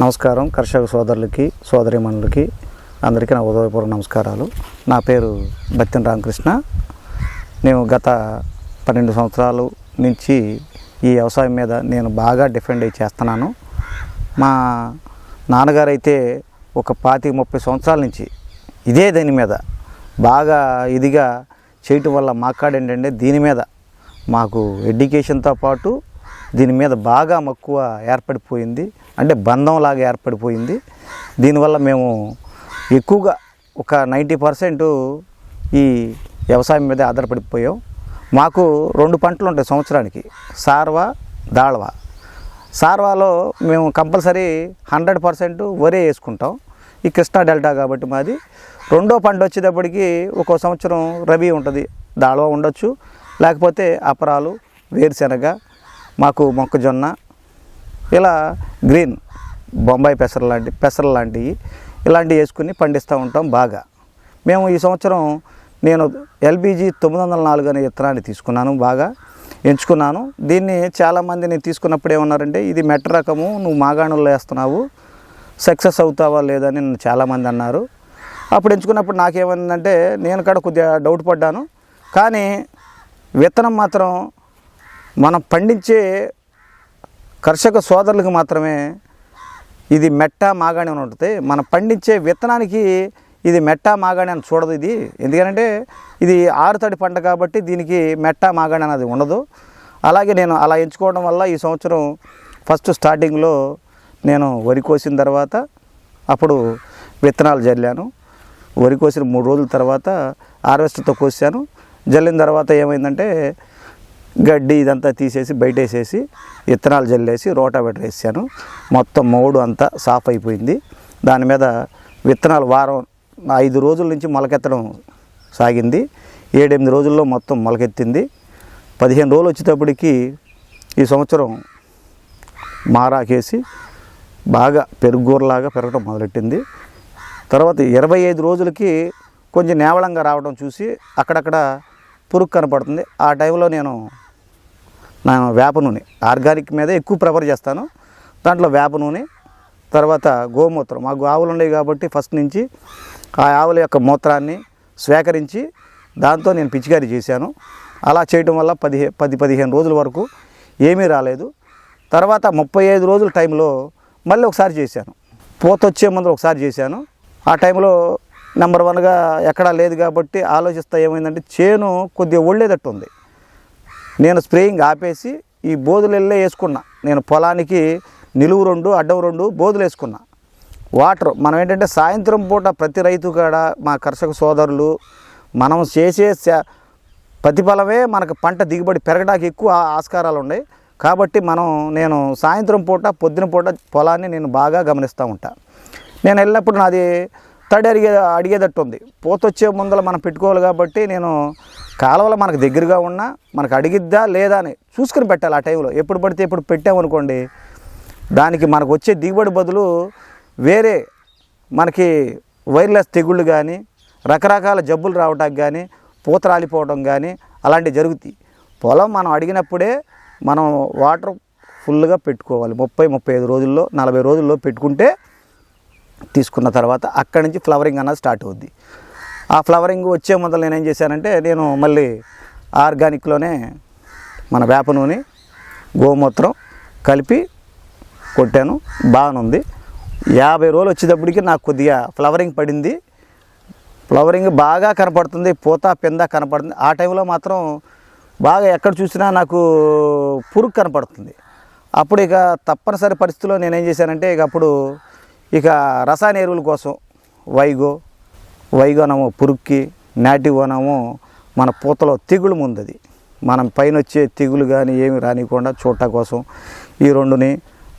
నమస్కారం కర్షక సోదరులకి సోదరిమణులకి. అందరికీ నా ఉదయపూర్వ నమస్కారాలు. నా పేరు బత్తిన రామకృష్ణ. నేను గత పన్నెండు సంవత్సరాలు నుంచి ఈ వ్యవసాయం మీద నేను బాగా డిఫెండ్ అయి చేస్తున్నాను. మా నాన్నగారు అయితే ఒక పాతి ముప్పై సంవత్సరాల నుంచి ఇదే దీని మీద బాగా ఇదిగా చేయటం వల్ల మాకాడేంటంటే దీని మీద మాకు ఎడ్యుకేషన్తో పాటు దీని మీద బాగా మక్కువ ఏర్పడిపోయింది. అంటే బంధంలాగా ఏర్పడిపోయింది. దీనివల్ల మేము ఎక్కువగా ఒక నైంటీ పర్సెంట్ ఈ వ్యవసాయం మీద ఆధారపడిపోయాం. మాకు రెండు పంటలు ఉంటాయి సంవత్సరానికి. సార్వా దాళవా. సార్వాలో మేము కంపల్సరీ హండ్రెడ్ పర్సెంట్ వరే వేసుకుంటాం. ఈ కృష్ణా డెల్టా కాబట్టి మాది. రెండో పంట వచ్చేటప్పటికి ఒక్కో సంవత్సరం రబీ ఉంటుంది. దాళవ ఉండొచ్చు. లేకపోతే అపరాలు వేరుశెనగ మాకు మొక్కజొన్న ఇలా గ్రీన్ బొంబాయి పెసర లాంటి పెసర లాంటివి ఇలాంటివి వేసుకుని పండిస్తూ ఉంటాం బాగా. మేము ఈ సంవత్సరం నేను ఎల్బీజీ తొమ్మిది వందల నాలుగు అనే విత్తనాన్ని తీసుకున్నాను బాగా ఎంచుకున్నాను. దీన్ని చాలామంది నేను తీసుకున్నప్పుడు ఏమన్నారంటే ఇది మెట్ట రకము నువ్వు మాగాణుల్లో వేస్తున్నావు సక్సెస్ అవుతావా లేదని నన్ను చాలామంది అన్నారు. అప్పుడు ఎంచుకున్నప్పుడు నాకేమైందంటే నేను కూడా కొద్దిగా డౌట్ పడ్డాను. కానీ విత్తనం మాత్రం మనం పండించే కర్షక సోదరులకు మాత్రమే ఇది మెట్ట మాగాణి అని ఉంటుంది. మనం పండించే విత్తనానికి ఇది మెట్ట మాగాణి అని చూడదు ఇది. ఎందుకంటే ఇది ఆరుతడి పంట కాబట్టి దీనికి మెట్ట మాగాణి అనేది ఉండదు. అలాగే నేను అలా ఎంచుకోవడం వల్ల ఈ సంవత్సరం ఫస్ట్ స్టార్టింగ్లో నేను వరి కోసిన తర్వాత అప్పుడు విత్తనాలు జల్లాను. వరి కోసిన మూడు రోజుల తర్వాత హార్వెస్టర్తో కోసాను. జల్లిన తర్వాత ఏమైందంటే గడ్డి ఇదంతా తీసేసి బయట వేసేసి విత్తనాలు జల్లేసి రోటావేటర్ వేసాను. మొత్తం మోడు అంతా సాఫ్ అయిపోయింది. దాని మీద విత్తనాలు వారం ఐదు రోజుల నుంచి మొలకెత్తడం సాగింది. ఏడెనిమిది రోజుల్లో మొత్తం మొలకెత్తింది. పదిహేను రోజులు వచ్చేటప్పటికి ఈ సంవత్సరం మారాకేసి బాగా పెరుగుగూరలాగా పెరగడం మొదలెట్టింది. తర్వాత ఇరవై ఐదు రోజులకి కొంచెం నేవళంగా రావడం చూసి అక్కడక్కడ పురుగు కనపడుతుంది. ఆ టైంలో నేను నా వేప నూనె ఆర్గానిక్ మీద ఎక్కువ ప్రిఫర్ చేస్తాను. దాంట్లో వేప నూనె తర్వాత గోమూత్రం. మాకు ఆవులు ఉన్నాయి కాబట్టి ఫస్ట్ నుంచి ఆ ఆవుల యొక్క మూత్రాన్ని స్వీకరించి దాంతో నేను పిచికారీ చేశాను. అలా చేయడం వల్ల పదిహే పది పదిహేను రోజుల వరకు ఏమీ రాలేదు. తర్వాత ముప్పై ఐదు రోజుల టైంలో మళ్ళీ ఒకసారి చేశాను. పూత వచ్చే ముందు ఒకసారి చేశాను. ఆ టైంలో నెంబర్ వన్గా ఎక్కడా లేదు కాబట్టి ఆలోచిస్తా ఏమైందంటే చేను కొద్దిగా ఒళ్ళేదట్టు ఉంది నేను స్ప్రేయింగ్ ఆపేసి ఈ బోధులు వేసుకున్నా. నేను పొలానికి నిలువు రెండు అడ్డం రెండు బోధులు వేసుకున్నా. వాటర్ మనం ఏంటంటే సాయంత్రం పూట ప్రతి రైతు కాడ మా కర్షక సోదరులు మనం చేసే ప్రతిఫలమే మనకు పంట దిగుబడి పెరగడానికి ఎక్కువ ఆస్కారాలు ఉన్నాయి. కాబట్టి మనం నేను సాయంత్రం పూట పొద్దున పూట పొలాన్ని నేను బాగా గమనిస్తూ ఉంటాను నేను వెళ్ళినప్పుడు నాది తడి అడిగే అడిగేటట్టు ఉంది పోతొచ్చే ముందల మనం పెట్టుకోవాలి కాబట్టి నేను కాలువలు మనకు దగ్గరగా ఉన్నా మనకు అడిగిద్దా లేదా అని చూసుకుని పెట్టాలి ఆ టైంలో. ఎప్పుడు పడితే ఇప్పుడు పెట్టామనుకోండి దానికి మనకు వచ్చే దిగుబడి బదులు వేరే మనకి వైర్లెస్ తెగుళ్ళు కానీ రకరకాల జబ్బులు రావడానికి కానీ పూత రాలిపోవడం కానీ అలాంటివి జరుగుతాయి. పొలం మనం అడిగినప్పుడే మనం వాటర్ ఫుల్గా పెట్టుకోవాలి. ముప్పై ముప్పై ఐదు రోజుల్లో నలభై రోజుల్లో పెట్టుకుంటే తీసుకున్న తర్వాత అక్కడి నుంచి ఫ్లవరింగ్ అన్నది స్టార్ట్ అవుద్ది. ఆ ఫ్లవరింగ్ వచ్చే ముందర నేను ఏం చేశానంటే నేను మళ్ళీ ఆర్గానిక్లోనే మన వేప నూనె గోమూత్రం కలిపి కొట్టాను. బాగానుంది యాభై రోజులు వచ్చేటప్పటికి నాకు కొద్దిగా ఫ్లవరింగ్ పడింది. ఫ్లవరింగ్ బాగా కనపడుతుంది పూత పెంద కనపడుతుంది. ఆ టైంలో మాత్రం బాగా ఎక్కడ చూసినా నాకు పురుగు కనపడుతుంది. అప్పుడు ఇక తప్పనిసరి పరిస్థితిలో నేనేం చేశానంటే ఇక అప్పుడు ఇక రసాయన ఎరువుల కోసం వైగో వైగోనము పురుక్కి నాటివోనము మన పూతలో తెగులు ముందది. మనం పైన వచ్చే తెగులు కానీ ఏమి రానికుండా చూడటం కోసం ఈ రెండుని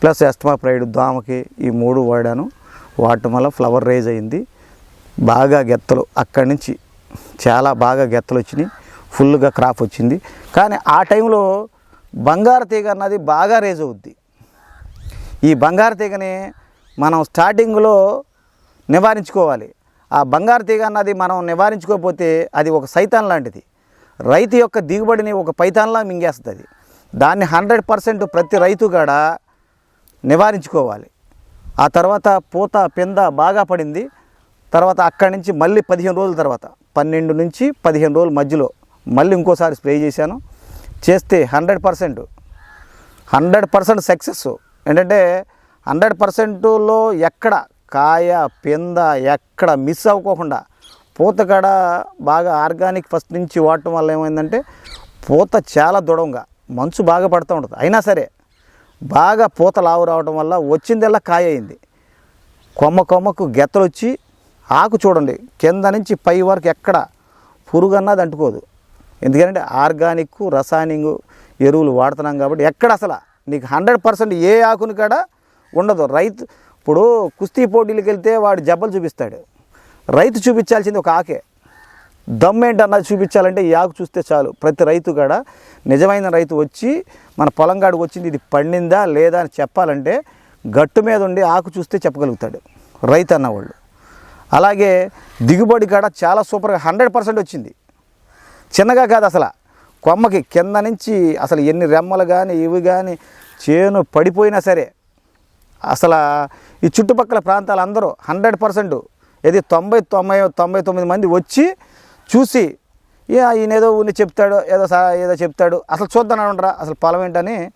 ప్లస్ ఎస్టమా ప్రైడ్ దోమకి ఈ మూడు వాడాను. వాడటం వల్ల ఫ్లవర్ రేజ్ అయింది. బాగా గెత్తలు అక్కడి నుంచి చాలా బాగా గెత్తలు వచ్చినాయి. ఫుల్గా క్రాప్ వచ్చింది. కానీ ఆ టైంలో బంగారు తీగ అన్నది బాగా రేజ్ అవుద్ది. ఈ బంగారు తీగని మనం స్టార్టింగ్లో నివారించుకోవాలి. ఆ బంగారు తీగ అన్నది మనం నివారించుకోకపోతే అది ఒక సైతాన్ లాంటిది. రైతు యొక్క దిగుబడిని ఒక పైతాన్లా మింగేస్తుంది. దాన్ని హండ్రెడ్ పర్సెంట్ ప్రతి రైతు కాడ నివారించుకోవాలి. ఆ తర్వాత పూత పింద బాగా పడింది. తర్వాత అక్కడి నుంచి మళ్ళీ పదిహేను రోజుల తర్వాత పన్నెండు నుంచి పదిహేను రోజుల మధ్యలో మళ్ళీ ఇంకోసారి స్ప్రే చేశాను. చేస్తే hundred percent hundred percent success. ఏంటంటే హండ్రెడ్ పర్సెంట్లో ఎక్కడ కాయ పింద ఎక్కడ మిస్ అవ్వకోకుండా పూతకాడ బాగా ఆర్గానిక్ ఫస్ట్ నుంచి వాడటం వల్ల ఏమైందంటే పూత చాలా దృఢంగా మంచు బాగా పడుతూ ఉంటుంది. అయినా సరే బాగా పూత లావు రావడం వల్ల వచ్చిందల్లా కాయ అయింది. కొమ్మ కొమ్మకు గెత్తలు వచ్చి ఆకు చూడండి కింద నుంచి పై వరకు ఎక్కడ పురుగు అన్నది అంటుకోదు. ఎందుకంటే ఆర్గానిక్ రసాయనిక్ ఎరువులు వాడుతున్నాం కాబట్టి ఎక్కడ అసలు నీకు హండ్రెడ్ పర్సెంట్ ఏ ఆకుని కాడ ఉండదు. రైతు ఇప్పుడు కుస్తీ పోటీలకు వెళ్తే వాడు జబ్బలు చూపిస్తాడు. రైతు చూపించాల్సింది ఒక ఆకే. దమ్ ఏంటన్నది చూపించాలంటే ఈ ఆకు చూస్తే చాలు. ప్రతి రైతు కాడ నిజమైన రైతు వచ్చి మన పొలం కాడికి వచ్చింది ఇది పండిందా లేదా అని చెప్పాలంటే గట్టు మీద ఉండి ఆకు చూస్తే చెప్పగలుగుతాడు. రైతు అన్నవాళ్ళు. అలాగే దిగుబడి కాడ చాలా సూపర్గా హండ్రెడ్ పర్సెంట్ వచ్చింది. చిన్నగా కాదు అసలు. కొమ్మకి కింద నుంచి అసలు ఎన్ని రెమ్మలు కానీ ఇవి కానీ చేను పడిపోయినా సరే అసలు ఈ చుట్టుపక్కల ప్రాంతాలు అందరూ హండ్రెడ్ పర్సెంట్ ఇది తొంభై తొంభై తొంభై తొమ్మిది మంది వచ్చి చూసి "ఏ, ఈయన ఏదో ఊరిని చెప్తాడు ఏదో సా- ఏదో చెప్తాడు. అసలు చూద్దాం ఉండరా అసలు పొలం ఏంటని?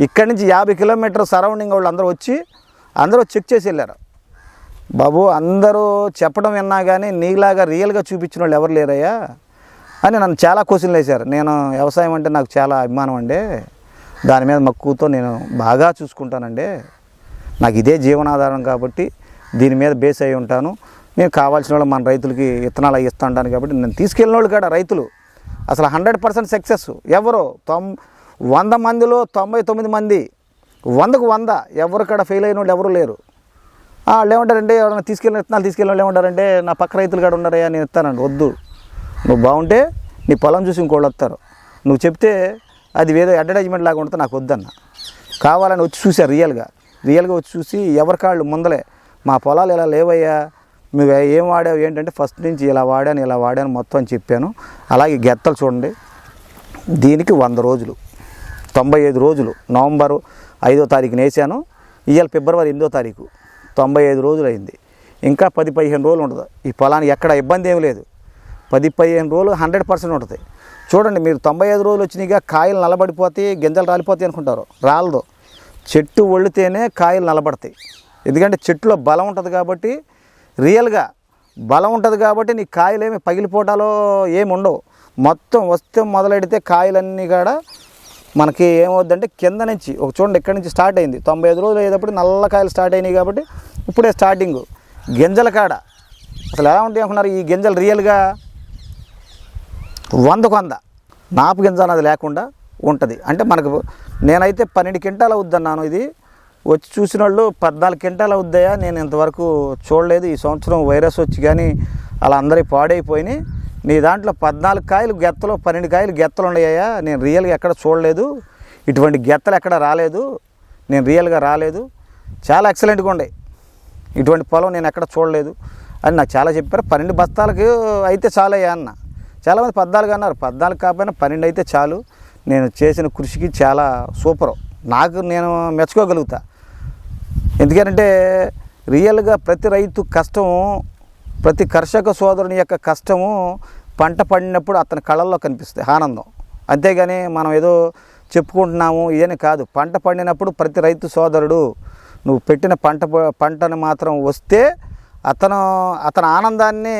ఇక్కడి నుంచి యాభై కిలోమీటర్ సరౌండింగ్ వాళ్ళు అందరూ వచ్చి అందరూ చెక్ చేసి వెళ్ళారు. బాబు అందరూ చెప్పడం విన్నా కానీ నీలాగా రియల్గా చూపించిన వాళ్ళు ఎవరు లేరయ్యా? అని నన్ను చాలా క్వశ్చన్లు వేశారు. నేను వ్యవసాయం అంటే నాకు చాలా అభిమానం అండి. దాని మీద మక్కువతో నేను బాగా చూసుకుంటానండి. నాకు ఇదే జీవనాధారం కాబట్టి దీని మీద బేస్ అయి ఉంటాను. నేను కావాల్సిన వాళ్ళు మన రైతులకి విత్తనాలు అవి ఇస్తూ ఉంటాను కాబట్టి నేను తీసుకెళ్ళిన వాళ్ళు కాడ రైతులు? అసలు హండ్రెడ్ పర్సెంట్ సక్సెస్ ఎవరు? తొం వంద మందిలో తొంభై తొమ్మిది మంది వందకు వంద ఎవరు కాడ ఫెయిల్ అయిన వాళ్ళు ఎవరు లేరు. వాళ్ళు ఏమంటారంటే ఎవరైనా తీసుకెళ్ళిన విత్తనాలు తీసుకెళ్ళిన వాళ్ళు ఏమంటారంటే నా పక్క రైతులు కాడ ఉన్నారయ్యా నేను ఇస్తానండి వద్దు. నువ్వు బాగుంటే నీ పొలం చూసి ఇంకోళ్ళు వస్తారు. నువ్వు చెప్తే అది ఏదో అడ్వర్టైజ్మెంట్ లాగా ఉంటుంది నాకు వద్దన్న. కావాలని వచ్చి చూశారు రియల్గా రియల్గా వచ్చి చూసి ఎవరి కాళ్ళు ముందలే మా పొలాలు ఇలా లేవయ్యా? నువ్వు ఏం వాడావు? ఏంటంటే ఫస్ట్ నుంచి ఇలా వాడాను ఇలా వాడాను మొత్తం అని చెప్పాను. అలాగే గెత్తలు చూడండి. దీనికి వంద రోజులు తొంభై ఐదు రోజులు. నవంబరు ఐదో తారీఖున వేసాను. ఇవాళ ఫిబ్రవరి ఎనిమిదో తారీఖు తొంభై ఐదు రోజులు అయింది. ఇంకా పది పదిహేను రోజులు ఉండదు. ఈ పొలానికి ఎక్కడ ఇబ్బంది ఏమి లేదు. పది పదిహేను రోజులు హండ్రెడ్ పర్సెంట్ ఉంటుంది. చూడండి మీరు తొంభై ఐదు రోజులు వచ్చినాయిగా కాయలు నలబడిపోతే గింజలు రాలిపోతాయి అనుకుంటారు. రాలదు. చెట్టు వళ్ళితేనే కాయలు నిలబడతాయి. ఎందుకంటే చెట్టులో బలం ఉంటుంది కాబట్టి రియల్గా బలం ఉంటుంది కాబట్టి నీ కాయలు ఏమి పగిలిపోవటాలో ఏమి ఉండవు. మొత్తం వస్తే మొదలెడితే కాయలన్నీ కూడా మనకి ఏమవుద్దంటే కింద నుంచి ఒక చూడండి ఎక్కడి నుంచి స్టార్ట్ అయింది. తొంభై ఐదు రోజులు అయ్యేటప్పుడు నల్ల కాయలు స్టార్ట్ అయినాయి కాబట్టి ఇప్పుడే స్టార్టింగ్. గింజల కాడ అసలు ఎలా ఉంటాయి అనుకున్నారు ఈ గింజలు రియల్గా? వందకు వంద నాపు గింజ అన్నది లేకుండా ఉంటుంది. అంటే మనకు నేనైతే పన్నెండు క్వింటాలు అవుద్దన్నాను ఇది. వచ్చి చూసిన వాళ్ళు పద్నాలుగు క్వింటాలు అవుద్దయా నేను ఇంతవరకు చూడలేదు. ఈ సంవత్సరం వైరస్ వచ్చి కానీ అలా అందరి పాడైపోయినాయి. నీ దాంట్లో పద్నాలుగు కాయలు గెత్తలు పన్నెండు కాయలు గెత్తలు ఉన్నాయా నేను రియల్గా ఎక్కడ చూడలేదు. ఇటువంటి గెత్తలు ఎక్కడ రాలేదు. నేను రియల్గా రాలేదు. చాలా ఎక్సలెంట్గా ఉండే ఇటువంటి పొలం నేను ఎక్కడ చూడలేదు. అని నాకు చాలా చెప్పారు. పన్నెండు బస్తాలకు అయితే చాలయ్యా అన్న. చాలామంది పద్నాలుగు అన్నారు. పద్నాలుగు కాకపోయినా పన్నెండు అయితే చాలు. నేను చేసిన కృషికి చాలా సూపరు. నాకు నేను మెచ్చుకోగలుగుతా. ఎందుకంటే రియల్గా ప్రతి రైతు కష్టం ప్రతి కర్షక సోదరుని యొక్క కష్టము పంట పడినప్పుడు అతని కళల్లో కనిపిస్తుంది ఆనందం. అంతేగాని మనం ఏదో చెప్పుకుంటున్నాము ఇదని కాదు. పంట పండినప్పుడు ప్రతి రైతు సోదరుడు నువ్వు పెట్టిన పంట పంటను మాత్రం వస్తే అతను అతని ఆనందాన్ని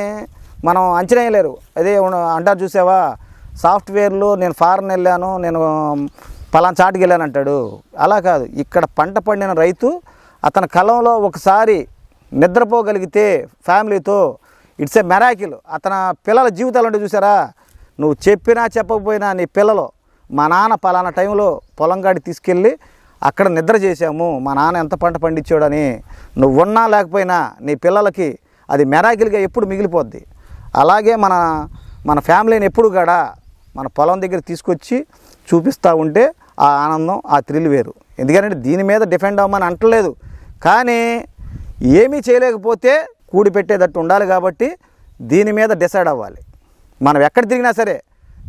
మనం అంచనాయలేరు అదే అంటారు చూసావా? సాఫ్ట్వేర్లో నేను ఫారెన్ వెళ్ళాను నేను పలానా చాటుకి వెళ్ళాను అంటాడు. అలా కాదు. ఇక్కడ పంట పండిన రైతు అతని కలంలో ఒకసారి నిద్రపోగలిగితే ఫ్యామిలీతో ఇట్స్ ఏ మెరాకిల్. అతని పిల్లల జీవితాలు అంటే చూసారా? నువ్వు చెప్పినా చెప్పకపోయినా నీ పిల్లలు మా నాన్న పలానా టైంలో పొలం కాడికి తీసుకెళ్ళి అక్కడ నిద్ర చేశాము. మా నాన్న ఎంత పంట పండించాడని నువ్వు ఉన్నా లేకపోయినా నీ పిల్లలకి అది మెరాకిల్గా ఎప్పుడు మిగిలిపోద్ది. అలాగే మన మన ఫ్యామిలీని ఎప్పుడు కూడా మన పొలం దగ్గర తీసుకొచ్చి చూపిస్తూ ఉంటే ఆ ఆనందం ఆ థ్రిల్ వేరు. ఎందుకంటే దీని మీద డిఫెండ్ అవ్వమని అంటలేదు. కానీ ఏమీ చేయలేకపోతే కూడి పెట్టేటట్టు ఉండాలి కాబట్టి దీని మీద డిసైడ్ అవ్వాలి. మనం ఎక్కడ తిరిగినా సరే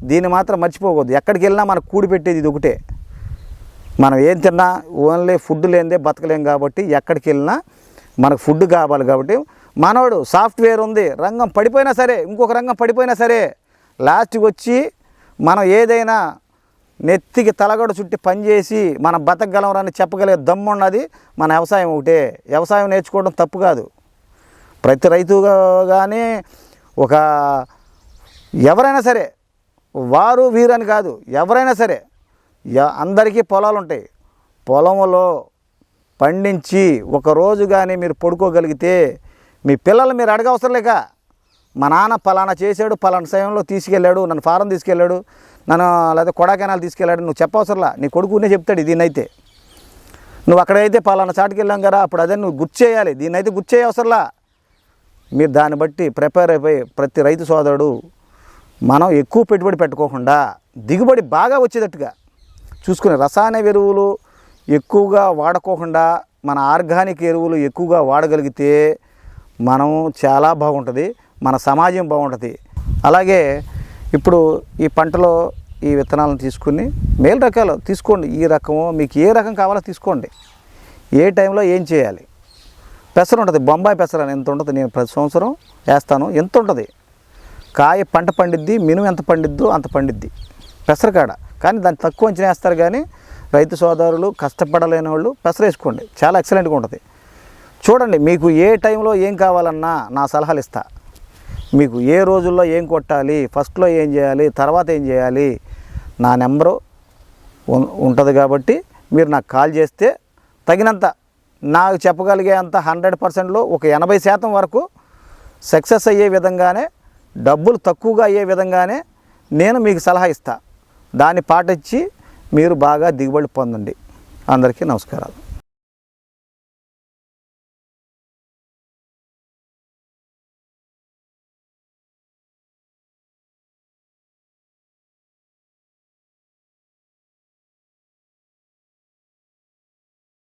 దీన్ని మాత్రం మర్చిపోకూడదు. ఎక్కడికి వెళ్ళినా మనకు కూడి పెట్టేది ఇది ఒకటే. మనం ఏం తిన్నా ఓన్లీ ఫుడ్ లేనిదే బతకలేం కాబట్టి ఎక్కడికి వెళ్ళినా మనకు ఫుడ్ కావాలి కాబట్టి మనోడు సాఫ్ట్వేర్ ఉంది. రంగం పడిపోయినా సరే ఇంకొక రంగం పడిపోయినా సరే లాస్ట్కి వచ్చి మనం ఏదైనా నెత్తికి తలగడ చుట్టి పనిచేసి మనం బతకగలమని చెప్పగలిగే దమ్ము ఉన్నది మన వ్యవసాయం ఒకటే. వ్యవసాయం నేర్చుకోవడం తప్పు కాదు. ప్రతి రైతుగా కానీ ఒక ఎవరైనా సరే వారు వీరని కాదు ఎవరైనా సరే అందరికీ పొలాలు ఉంటాయి. పొలంలో పండించి ఒక రోజు కానీ మీరు పడుకోగలిగితే మీ పిల్లలు మీరు అడగవసరం లేక మా నాన్న పలానా చేశాడు పలానా సమయంలో తీసుకెళ్ళాడు నన్ను ఫారం తీసుకెళ్ళాడు నన్ను లేదా కొడాకెనాలు తీసుకెళ్ళాడు నువ్వు చెప్పవసరలా నీ కొడుకునే చెప్తాడు దీన్నైతే. నువ్వు అక్కడైతే పలానా చాటుకి వెళ్ళాం కదా అప్పుడు అదే నువ్వు గుర్తు చేయాలి దీన్నైతే గుర్తు చేయవసరలా. మీరు దాన్ని బట్టి ప్రిపేర్ అయిపోయి ప్రతి రైతు సోదరుడు మనం ఎక్కువ పెట్టుబడి పెట్టుకోకుండా దిగుబడి బాగా వచ్చేటట్టుగా చూసుకునే రసాయన ఎరువులు ఎక్కువగా వాడుకోకుండా మన ఆర్గానిక్ ఎరువులు ఎక్కువగా వాడగలిగితే మనం చాలా బాగుంటుంది. మన సమాజం బాగుంటుంది. అలాగే ఇప్పుడు ఈ పంటలో ఈ విత్తనాలను తీసుకుని మేలు రకాలు తీసుకోండి. ఈ రకము మీకు ఏ రకం కావాలో తీసుకోండి. ఏ టైంలో ఏం చేయాలి? పెసర ఉంటుంది. బొంబాయి పెసర అని ఎంత ఉంటుంది నేను ప్రతి సంవత్సరం వేస్తాను. ఎంత ఉంటుంది? కాయ పంట పండిద్ది మినుము ఎంత పండిద్దో అంత పండిద్ది. పెసర కాడ. కానీ దాన్ని తక్కువ అంచనా వేస్తారు కానీ రైతు సోదరులు కష్టపడలేని వాళ్ళు పెసర వేసుకోండి. చాలా ఎక్సలెంట్గా ఉంటుంది. చూడండి మీకు ఏ టైంలో ఏం కావాలన్నా నా సలహాలు ఇస్తా. మీకు ఏ రోజుల్లో ఏం కొట్టాలి ఫస్ట్లో ఏం చేయాలి తర్వాత ఏం చేయాలి నా నెంబరు ఉంటుంది కాబట్టి మీరు నాకు కాల్ చేస్తే తగినంత నాకు చెప్పగలిగే అంత హండ్రెడ్ పర్సెంట్లో ఒక ఎనభై శాతం వరకు సక్సెస్ అయ్యే విధంగానే డబ్బులు తక్కువగా అయ్యే విధంగానే నేను మీకు సలహా ఇస్తా. దాన్ని పాటించి మీరు బాగా దిగుబడి పొందండి. అందరికీ నమస్కారాలు.